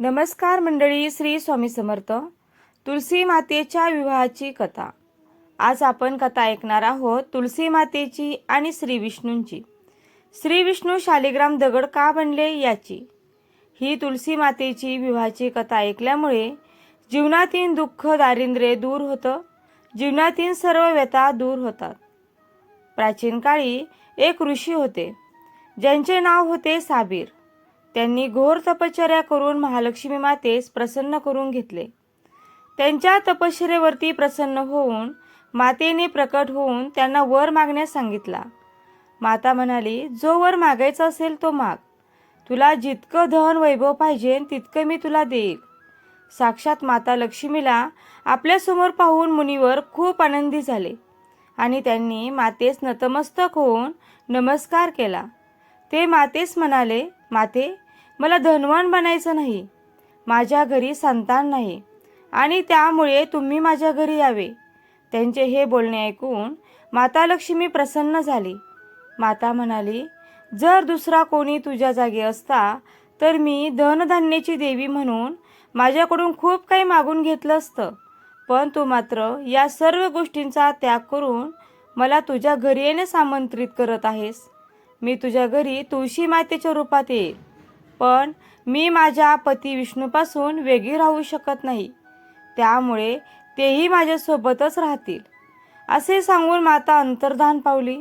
नमस्कार मंडळी श्री स्वामी समर्थ. तुलसी मातेच्या विवाहाची कथा. आज आपण कथा ऐकणार आहोत तुलसी मातेची आणि श्री विष्णूंची. श्री विष्णू शालिग्राम दगड का बनले याची. ही तुलसी मातेची विवाहाची कथा ऐकल्यामुळे जीवनातील दुःख दारिद्र्य दूर होतं. जीवनातील सर्व व्यथा दूर होतात. प्राचीन काळी एक ऋषी होते. ज्यांचे नाव होते साबीर. त्यांनी घोर तपश्चर्या करून महालक्ष्मी मातेस प्रसन्न करून घेतले. त्यांच्या तपश्चर्यावरती प्रसन्न होऊन मातेने प्रकट होऊन त्यांना वर मागण्यास सांगितला. माता म्हणाली जो वर मागायचा असेल तो माग. तुला जितकं धन वैभव पाहिजे तितकं मी तुला देईल. साक्षात माता लक्ष्मीला आपल्यासमोर पाहून मुनीवर खूप आनंदी झाले आणि त्यांनी मातेस नतमस्तक होऊन नमस्कार केला. ते मातेस म्हणाले माते मला धनवान बनायचं नाही. माझ्या घरी संतान नाही. आणि त्यामुळे तुम्ही माझ्या घरी यावे. त्यांचे हे बोलणे ऐकून माता लक्ष्मी प्रसन्न झाली. माता म्हणाली जर दुसरा कोणी तुझ्या जागी असता तर मी धनधान्याची देवी म्हणून माझ्याकडून खूप काही मागून घेतलं असतं. पण तू मात्र या सर्व गोष्टींचा त्याग करून मला तुझ्या घरी येण्यास आमंत्रित करत आहेस. मी तुझ्या घरी तुळशी मातेच्या रूपात येईल पण मी माझ्या पती विष्णूपासून वेगळी राहू शकत नाही. त्यामुळे तेही माझ्यासोबतच राहतील. असे सांगून माता अंतर्धान पावली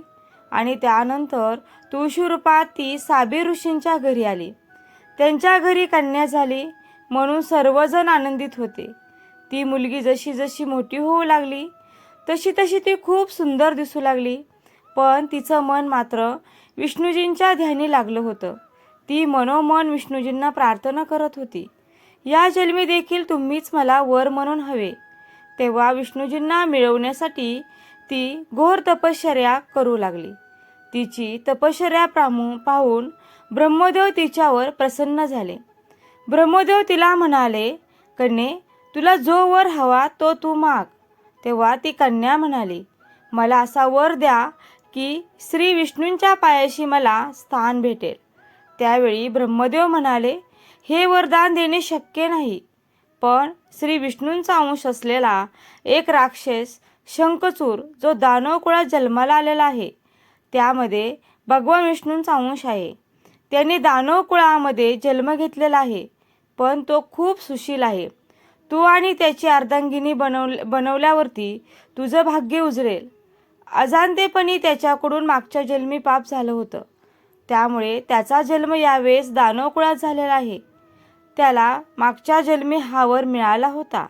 आणि त्यानंतर तुळशीरूपात ती साबी ऋषींच्या घरी आली. त्यांच्या घरी कन्या झाली म्हणून सर्वजण आनंदित होते. ती मुलगी जशी जशी मोठी होऊ लागली तशी तशी ती खूप सुंदर दिसू लागली. पण तिचं मन मात्र विष्णूजींच्या ध्यानी लागलं होतं. ती मनोमन विष्णूजींना प्रार्थना करत होती. या जन्मी देखील तुम्हीच मला वर म्हणून हवे. तेव्हा विष्णूजींना मिळवण्यासाठी ती घोर तपश्चर्या करू लागली. तिची तपश्चर्या प्रामू पाहून ब्रह्मदेव तिच्यावर प्रसन्न झाले. ब्रह्मदेव तिला म्हणाले कन्ये तुला जो वर हवा तो तू माग. तेव्हा ती कन्या म्हणाली मला असा वर द्या की श्री विष्णूंच्या पायाशी मला स्थान भेटेल. त्यावेळी ब्रह्मदेव म्हणाले हे वरदान देणे शक्य नाही. पण श्री विष्णूंचा अंश असलेला एक राक्षस शंखचूर जो दानव कुळात जन्माला आलेला आहे त्यामध्ये भगवान विष्णूंचा अंश आहे. त्याने दानव कुळामध्ये जन्म घेतलेला आहे पण तो खूप सुशील आहे. तू आणि त्याची अर्धांगिनी बनव बनवल्यावरती तुझं भाग्य उजरेल. अजाणतेपणी त्याच्याकडून मागच्या जन्मी पाप झालं होतं. त्यामुळे त्याचा जन्म यावेळेस दानवकुळात झालेला आहे. त्याला मागच्या जन्मी हा वर मिळाला होता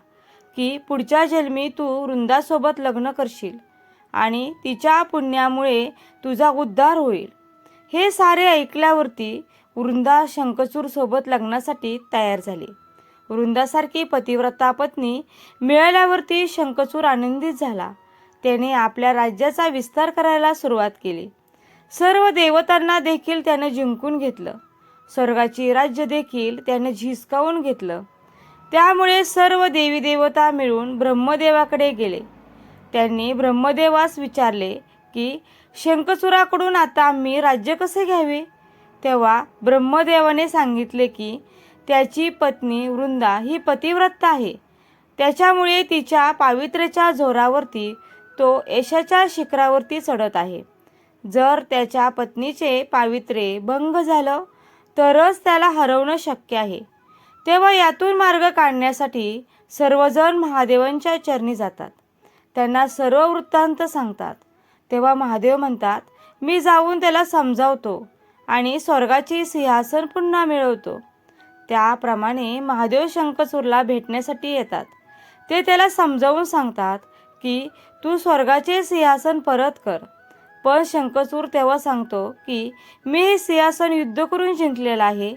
की पुढच्या जन्मी तू वृंदासोबत लग्न करशील आणि तिच्या पुण्यामुळे तुझा उद्धार होईल. हे सारे ऐकल्यावरती वृंदा शंखचूरसोबत लग्नासाठी तयार झाली. वृंदासारखी पतिव्रता पत्नी मिळाल्यावरती शंखचूर आनंदित झाला. त्याने आपल्या राज्याचा विस्तार करायला सुरुवात केली. सर्व देवतांना देखील त्यानं जिंकून घेतलं. स्वर्गाची राज्य देखील त्यानं झिसकावून घेतलं. त्यामुळे सर्व देवी देवता मिळून ब्रह्मदेवाकडे गेले. त्यांनी ब्रह्मदेवास विचारले की शंखचूराकडून आता मी राज्य कसे घ्यावे? तेव्हा ब्रह्मदेवाने सांगितले की त्याची पत्नी वृंदा ही पतिव्रत आहे. त्याच्यामुळे तिच्या पावित्र्याच्या जोरावरती तो यशाच्या शिखरावरती चढत आहे. जर त्याच्या पत्नीचे पावित्र्य भंग झालं तरच त्याला हरवणं शक्य आहे. तेव्हा यातून मार्ग काढण्यासाठी सर्वजण महादेवांच्या चरणी जातात. त्यांना सर्व वृत्तांत सांगतात. तेव्हा महादेव म्हणतात मी जाऊन त्याला समजावतो आणि स्वर्गाचे सिंहासन पुन्हा मिळवतो. त्याप्रमाणे महादेव शंखचूरला भेटण्यासाठी येतात. ते त्याला समजावून सांगतात की तू स्वर्गाचे सिंहासन परत कर. पण शंखचूर तेव्हा सांगतो की मी हे सिंहासन युद्ध करून जिंकलेलं आहे.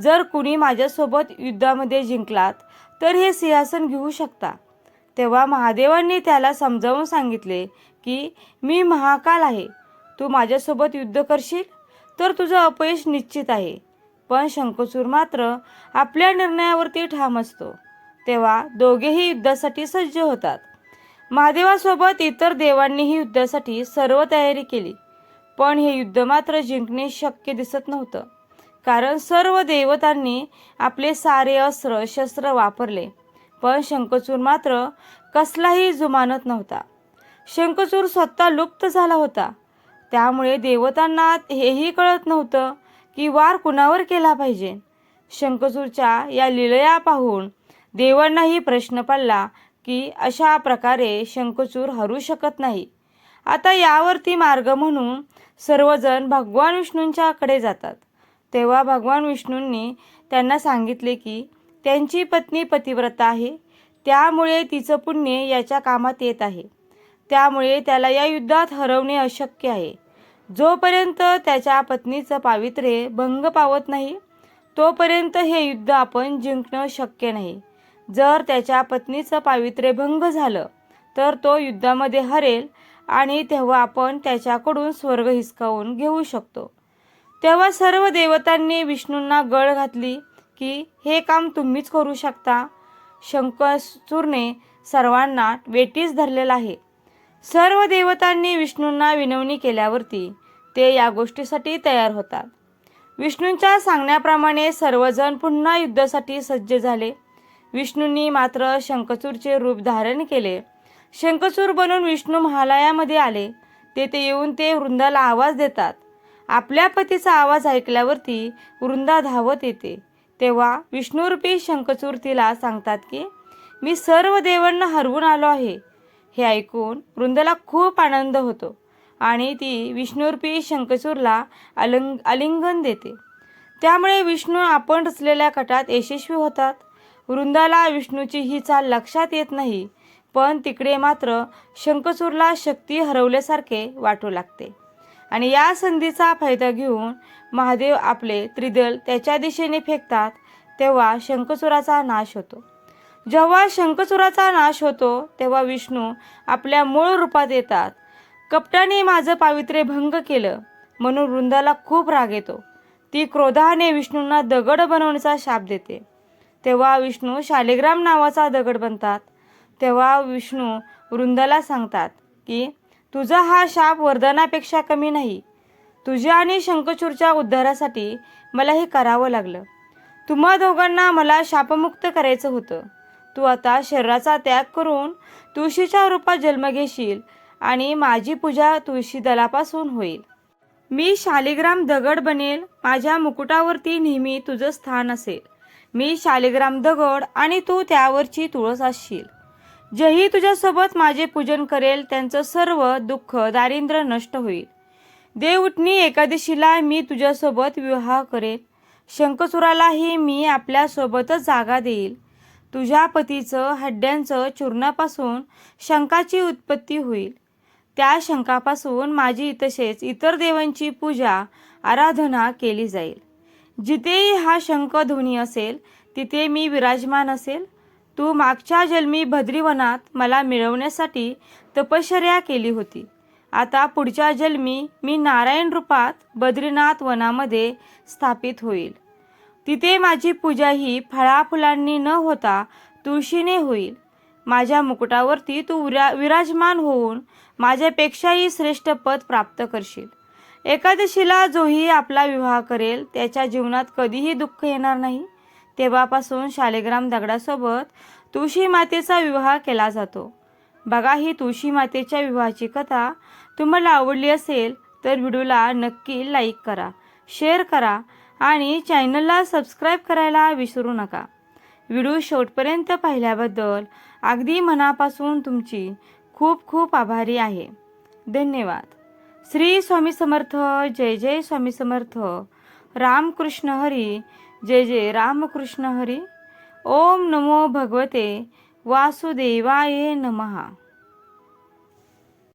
जर कुणी माझ्यासोबत युद्धामध्ये जिंकलात तर हे सिंहासन घेऊ शकता. तेव्हा महादेवांनी त्याला समजावून सांगितले की मी महाकाल आहे. तू माझ्यासोबत युद्ध करशील? तर तुझं अपयश निश्चित आहे. पण शंखचूर मात्र आपल्या निर्णयावरती ठाम असतो. तेव्हा दोघेही युद्धासाठी सज्ज होतात. महादेवासोबत इतर देवांनीही युद्धासाठी सर्व तयारी केली. पण हे युद्ध मात्र जिंकणे शक्य दिसत नव्हतं. कारण सर्व देवतांनी आपले सारे अस्त्र शस्त्र वापरले. पण शंखचूर मात्र कसलाही जुमानत नव्हता. शंखचूर स्वतः लुप्त झाला होता. त्यामुळे देवतांना हेही कळत नव्हतं की वार कुणावर केला पाहिजे. शंखचूरच्या या लिलया पाहून देवांनाही प्रश्न पडला की अशा प्रकारे शंखचूर हरू शकत नाही. आता यावरती मार्ग म्हणून सर्वजण भगवान विष्णूंच्याकडे जातात. तेव्हा भगवान विष्णूंनी त्यांना सांगितले की त्यांची पत्नी पतिव्रता आहे. त्यामुळे तिचं पुण्य याच्या कामात येत आहे. त्यामुळे त्याला या युद्धात हरवणे अशक्य आहे. जोपर्यंत त्याच्या पत्नीचं पावित्र्य भंग पावत नाही तोपर्यंत हे युद्ध आपण जिंकणं शक्य नाही. जर त्याच्या पत्नीचं पावित्र्य भंग झालं तर तो युद्धामध्ये हरेल आणि तेव्हा आपण त्याच्याकडून स्वर्ग हिसकावून घेऊ शकतो. तेव्हा सर्व देवतांनी विष्णूंना गळ घातली की हे काम तुम्हीच करू शकता शंकचूरने सर्वांना वेटीस धरलेला आहे. सर्व देवतांनी विष्णूंना विनवणी केल्यावरती ते या गोष्टीसाठी तयार होतात. विष्णूंच्या सांगण्याप्रमाणे सर्वजण पुन्हा युद्धासाठी सज्ज झाले. विष्णूंनी मात्र शंखचूरचे रूप धारण केले. शंखचूर बनून विष्णू महालयामध्ये आले. तेथे येऊन ते वृंदाला आवाज देतात. आपल्या पतीचा आवाज ऐकल्यावरती वृंदा धावत येते. तेव्हा विष्णूरूपी शंखचूर तिला सांगतात की मी सर्व देवांना हरवून आलो आहे. हे ऐकून वृंदाला खूप आनंद होतो आणि ती विष्णूरूपी शंखचूरला अलंग आलिंगन देते. त्यामुळे विष्णू आपण रचलेल्या कटात यशस्वी होतात. वृंदाला विष्णूची ही चाल लक्षात येत नाही. पण तिकडे मात्र शंखचूरला शक्ती हरवल्यासारखे वाटू लागते. आणि या संधीचा फायदा घेऊन महादेव आपले त्रिदल त्याच्या दिशेने फेकतात तेव्हा शंखचूराचा नाश होतो. जेव्हा शंखचूराचा नाश होतो तेव्हा विष्णू आपल्या मूळ रूपात येतात. कपटाने माझं पावित्र्य भंग केलं म्हणून वृंदाला खूप राग येतो. ती क्रोधाने विष्णूंना दगड बनवण्याचा शाप देते. तेव्हा विष्णू शालिग्राम नावाचा दगड बनतात. तेव्हा विष्णू वृंदाला सांगतात की तुझा हा शाप वरदानापेक्षा कमी नाही. तुझ्या आणि शंखचूरच्या उद्धारासाठी मला हे करावं लागलं. तुम्हा दोघांना मला शापमुक्त करायचं होतं. तू आता शरीराचा त्याग करून तुळशीच्या रूपात जन्म घेशील आणि माझी पूजा तुळशी दलापासून होईल. मी शालिग्राम दगड बनेल. माझ्या मुकुटावरती नेहमी तुझं स्थान असेल. मी शालिग्राम दगड आणि तू त्यावरची तुळस असशील. जेही तुझ्यासोबत माझे पूजन करेल त्यांचं सर्व दुःख दारिद्र्य नष्ट होईल. देवउठणी एकादशीला मी तुझ्यासोबत विवाह करेल. शंखसुरालाही मी आपल्यासोबतच जागा देईल. तुझ्या पतीचं हड्ड्यांचं चूर्णापासून शंखाची उत्पत्ती होईल. त्या शंखापासून माझी तसेच इतर देवांची पूजा आराधना केली जाईल. जिथेही हा शंख ध्वनी असेल तिथे मी विराजमान असेल. तू मागच्या जन्मी भद्रीवनात मला मिळवण्यासाठी तपश्चर्या केली होती. आता पुढच्या जन्मी मी नारायण रूपात बद्रीनाथ वनामध्ये स्थापित होईल. तिथे माझी पूजा ही फळाफुलांनी न होता तुळशीने होईल. माझ्या मुकुटावरती तू विरा विराजमान होऊन माझ्यापेक्षाही श्रेष्ठ पद प्राप्त करशील. एकादशीला जोही आपला विवाह करेल. त्याच्या जीवनात कधीही दुःख येणार नाही. तेव्हापासून शालिग्राम दगडासोबत तुळशी मातेचा विवाह केला जातो. बघा ही तुळशी मातेच्या विवाहाची कथा. तुम्हाला आवडली असेल तर व्हिडिओला नक्की लाईक करा शेअर करा आणि चॅनलला सबस्क्राईब करायला विसरू नका. व्हिडिओ शेवटपर्यंत पाहिल्याबद्दल अगदी मनापासून तुमची खूप खूप आभारी आहे. धन्यवाद. श्री स्वामी समर्थ जय जय स्वामी समर्थ. रामकृष्ण हरी जय जय रामकृष्ण हरी. ओम नमो भगवते वासुदेवाय नमहा